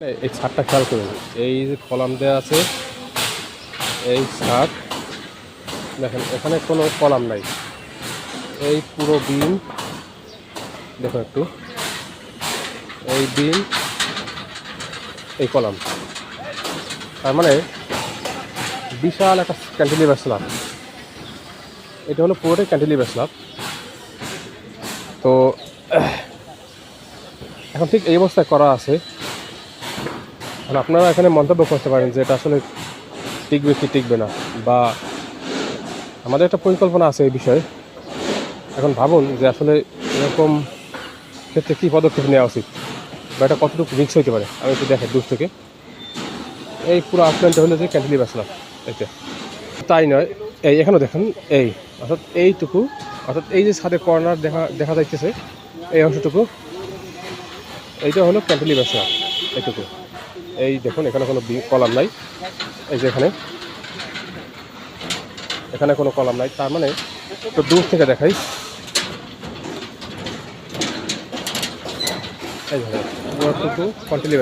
এই- ছাদটা খেয়াল করুন এই যে কলাম দেওয়া আছে, এই ছাদ, দেখেন, এখানে কোনো কলাম নাই। এই পুরো বিম, দেখুন একটু, এই বিম, এই কলাম। তার মানে বিশাল একটা ক্যান্টিলিভার স্ল্যাব এটা হলো পুরোটাই ক্যান্টিলিভার স্ল্যাব তো, এখন ঠিক এই অবস্থায় করা আছে। এখন আপনারা এখানে মন্তব্য করতে পারেন যে এটা আসলে টিকবে কি টিকবে না, বা আমাদের একটা পরিকল্পনা আছে এই বিষয়ে। এখন ভাবুন যে আসলে এরকম ক্ষেত্রে কী পদক্ষেপ নেওয়া উচিত, বা এটা কতটুকু রিক্স হতে পারে? আমি একটু দেখাই দূর থেকে। এই পুরো আউটলাইনটা হলো যে ক্যান্টিলি বাসলাম এইটা তাই নয়, এই এখানেও দেখেন, এই, অর্থাৎ এইটুকু, অর্থাৎ এই যে ছাদের কর্নার দেখা দেখা যাইতেছে, এই অংশটুকু, এইটা হলো ক্যান্টিলি বাসলাম এইটুকু। এই দেখুন, এখানে কোনো কলাম নাই। এই যে এখানে। এখানে কোনো কলাম নাই। তার মানে তো দূর থেকে দেখাই। এই ধরো কন্টিনিউ